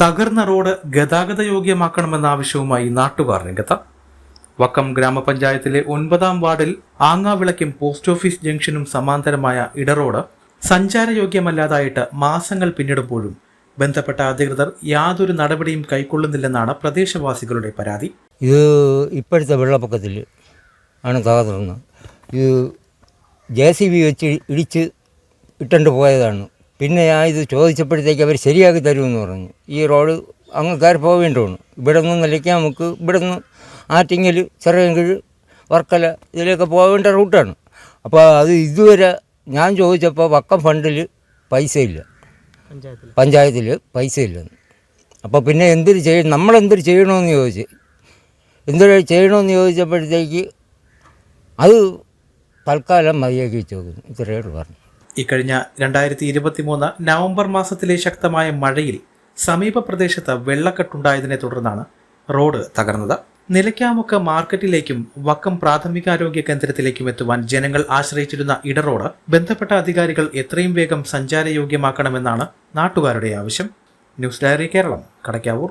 തകർന്ന റോഡ് ഗതാഗത യോഗ്യമാക്കണമെന്ന ആവശ്യവുമായി നാട്ടുകാർ രംഗത്ത്. വക്കം ഗ്രാമപഞ്ചായത്തിലെ ഒൻപതാം വാർഡിൽ ആങ്ങാവിളയ്ക്കും പോസ്റ്റ് ഓഫീസ് ജംഗ്ഷനും സമാന്തരമായ ഇടറോഡ് സഞ്ചാരയോഗ്യമല്ലാതായിട്ട് മാസങ്ങൾ പിന്നിടുമ്പോഴും ബന്ധപ്പെട്ട അധികൃതർ യാതൊരു നടപടിയും കൈക്കൊള്ളുന്നില്ലെന്നാണ് പ്രദേശവാസികളുടെ പരാതി. ഇത് ഇപ്പോഴത്തെ വെള്ളപ്പൊക്കത്തിൽ ആണ് തകർന്നത്. ഇത് ജെ സി ബി വെച്ച് ഇടിച്ച് ഇട്ടണ്ട് പോയതാണ്. പിന്നെ ഞാൻ ഇത് ചോദിച്ചപ്പോഴത്തേക്ക് അവർ ശരിയാക്കി തരുമെന്ന് പറഞ്ഞു. ഈ റോഡ് അങ്ങ് കയറി പോവേണ്ടതാണ്. ഇവിടെ നിന്ന് നിലയ്ക്കാൻ നമുക്ക് ഇവിടെ നിന്ന് ആറ്റിങ്ങൽ ചെറിയങ്കിഴ് വർക്കല ഇതിലൊക്കെ പോവേണ്ട റൂട്ടാണ്. അപ്പോൾ അത് ഇതുവരെ ഞാൻ ചോദിച്ചപ്പോൾ വക്കം ഫണ്ടിൽ പൈസയില്ല പഞ്ചായത്തിൽ. പൈസ ഇല്ലെന്ന് അപ്പോൾ പിന്നെ എന്തൊരു ചെയ്യണം നമ്മളെന്തൊരു ചെയ്യണമെന്ന് ചോദിച്ച്. എന്തൊരു ചെയ്യണമെന്ന് ചോദിച്ചപ്പോഴത്തേക്ക് അത് തൽക്കാലം മതിയാക്കി വെച്ചു നോക്കുന്നു ഇത്രയോട് പറഞ്ഞു. ഇക്കഴിഞ്ഞ രണ്ടായിരത്തി ഇരുപത്തി മൂന്ന് നവംബർ മാസത്തിലെ ശക്തമായ മഴയിൽ സമീപ പ്രദേശത്ത് വെള്ളക്കെട്ടുണ്ടായതിനെ തുടർന്നാണ് റോഡ് തകർന്നത്. നിലയ്ക്കാമുക്ക് മാർക്കറ്റിലേക്കും വക്കം പ്രാഥമികാരോഗ്യ കേന്ദ്രത്തിലേക്കും എത്തുവാൻ ജനങ്ങൾ ആശ്രയിച്ചിരുന്ന ഇടറോഡ് ബന്ധപ്പെട്ട അധികാരികൾ എത്രയും വേഗം സഞ്ചാരയോഗ്യമാക്കണമെന്നാണ് നാട്ടുകാരുടെ ആവശ്യം. News diary Keralam Kadakkavoor.